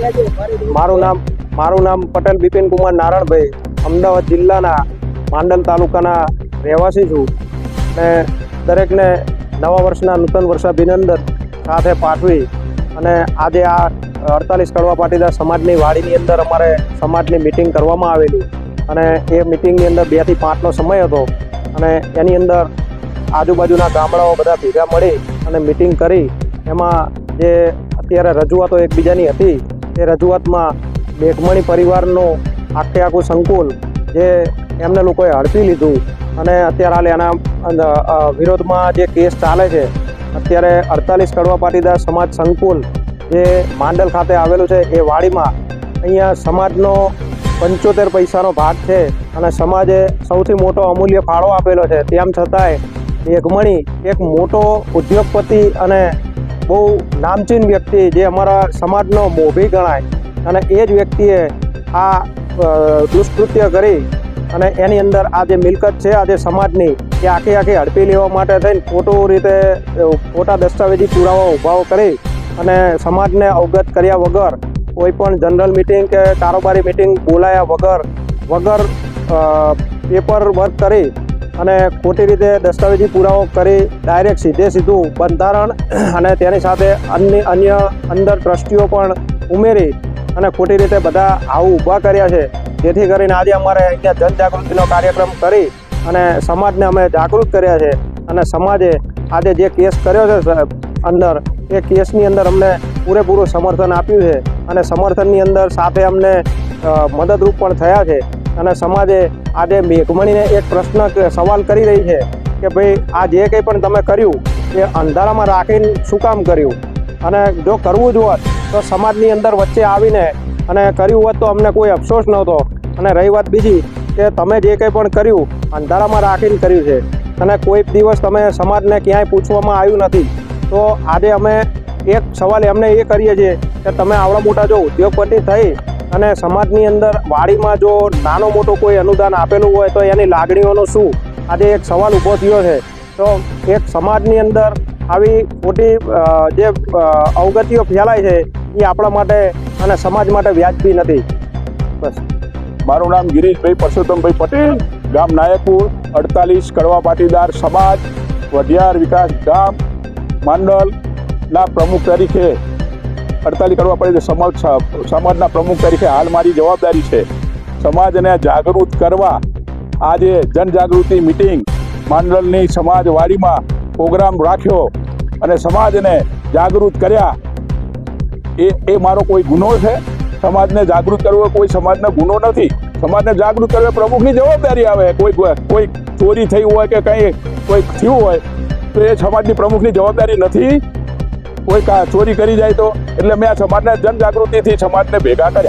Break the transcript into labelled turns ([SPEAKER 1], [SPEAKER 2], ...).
[SPEAKER 1] મારું નામ મારું નામ પટેલ બિપિન કુમાર નારણભાઈ. અમદાવાદ જિલ્લાના માંડલ તાલુકાના રહેવાસી છું. અને દરેકને નવા વર્ષના નૂતન વર્ષાભિનંદન સાથે પાઠવી અને આજે આ અડતાલીસ કડવા પાટીદાર સમાજની વાડીની અંદર અમારે સમાજની મિટિંગ કરવામાં આવેલી. અને એ મિટિંગની અંદર બેથી પાંચનો સમય હતો. અને એની અંદર આજુબાજુના ગામડાઓ બધા ભેગા મળી અને મિટિંગ કરી. એમાં જે અત્યારે રજૂઆતો એકબીજાની હતી એ રજૂઆતમાં મેઘમણી પરિવારનું આખે આખું સંકુલ જે એમને લોકોએ હડપી લીધું અને અત્યારે હાલ એના વિરોધમાં જે કેસ ચાલે છે, અત્યારે અડતાલીસ કડવા પાટીદાર સમાજ સંકુલ જે માંડલ ખાતે આવેલું છે, એ વાડીમાં અહીંયા સમાજનો પંચોતેર પૈસાનો ભાગ છે અને સમાજે સૌથી મોટો અમૂલ્ય ફાળો આપેલો છે. તેમ છતાંય મેઘમણી એક મોટો ઉદ્યોગપતિ અને બહુ નામચીન વ્યક્તિ જે અમારા સમાજનો મોભી ગણાય અને એ જ વ્યક્તિએ આ દુષ્કૃત્ય કરી અને એની અંદર આ જે મિલકત છે, આ જે સમાજની, એ આખી આખી હડપી લેવા માટે થઈને ખોટું રીતે ખોટા દસ્તાવેજી પુરાવા ઊભા કરી અને સમાજને અવગત કર્યા વગર કોઈ પણ જનરલ મિટિંગ કે કારોબારી મિટિંગ બોલાયા વગર વગર પેપર વર્ક કરી અને ખોટી રીતે દસ્તાવેજી પુરાવો કરી ડાયરેક્ટ સીધે સીધું બંધારણ અને તેની સાથે અન્ય અન્ય અંદર ટ્રસ્ટીઓ પણ ઉમેરી અને ખોટી રીતે બધા આવું ઊભા કર્યા છે. જેથી કરીને આજે અમારે અહીંયા જનજાગૃતિનો કાર્યક્રમ કરી અને સમાજને અમે જાગૃત કર્યા છે. અને સમાજે આજે જે કેસ કર્યો છે સાહેબ, અંદર એ કેસની અંદર અમને પૂરેપૂરું સમર્થન આપ્યું છે. અને સમર્થનની અંદર સાથે અમને મદદરૂપ પણ થયા છે. અને સમાજે આજે મેઘમણીને એક પ્રશ્ન સવાલ કરી રહી છે કે ભાઈ, આ જે કંઈ પણ તમે કર્યું, એ અંધારામાં રાખીને શું કામ કર્યું? અને જો કરવું જ હોત, તો સમાજની અંદર વચ્ચે આવીને અને કર્યું હોત તો અમને કોઈ અફસોસ નહોતો. અને રહી વાત બીજી, કે તમે જે કંઈ પણ કર્યું, અંધારામાં રાખીને કર્યું છે. અને કોઈ દિવસ તમે સમાજને ક્યાંય પૂછવામાં આવ્યું નથી. તો આજે અમે એક સવાલ એમને એ કરીએ છીએ કે તમે આવડા મોટા જો ઉદ્યોગપતિ થઈ અને સમાજની અંદર વાડીમાં જો નાનો મોટો કોઈ અનુદાન આપેલું હોય તો એની લાગણીઓનો શું? આજે એક સવાલ ઊભો થયો છે. તો એક સમાજની અંદર આવી ખોટી જે અવગતિઓ ફેલાય છે, એ આપણા માટે અને સમાજ માટે વ્યાજબી નથી. બસ.
[SPEAKER 2] મારું નામ ગિરીશભાઈ પરસોત્તમભાઈ પટેલ, ગામ નાયકપુર, અડતાલીસ કડવા પાટીદાર સમાજ, વઢિયાર વિકાસ ગામ માંડલના પ્રમુખ તરીકે અડતાલીસ પડે છે સમાજ સમાજના પ્રમુખ તરીકે હાલ મારી જવાબદારી છે. સમાજને જાગૃત કરવા આજે જનજાગૃતિ મિટિંગ માંડલની સમાજવાડીમાં પ્રોગ્રામ રાખ્યો અને સમાજને જાગૃત કર્યા. એ એ મારો કોઈ ગુનો છે? સમાજને જાગૃત કરવો કોઈ સમાજનો ગુનો નથી. સમાજને જાગૃત કરવો પ્રમુખની જવાબદારી આવે. કોઈ કોઈ ચોરી થઈ હોય કે કંઈ, કોઈ થયું હોય, તો એ સમાજની પ્રમુખની જવાબદારી નથી. કોઈ ચોરી કરી જાય તો એટલે મેં આ સમાજને જનજાગૃતિથી સમાજને ભેગા કર્યા.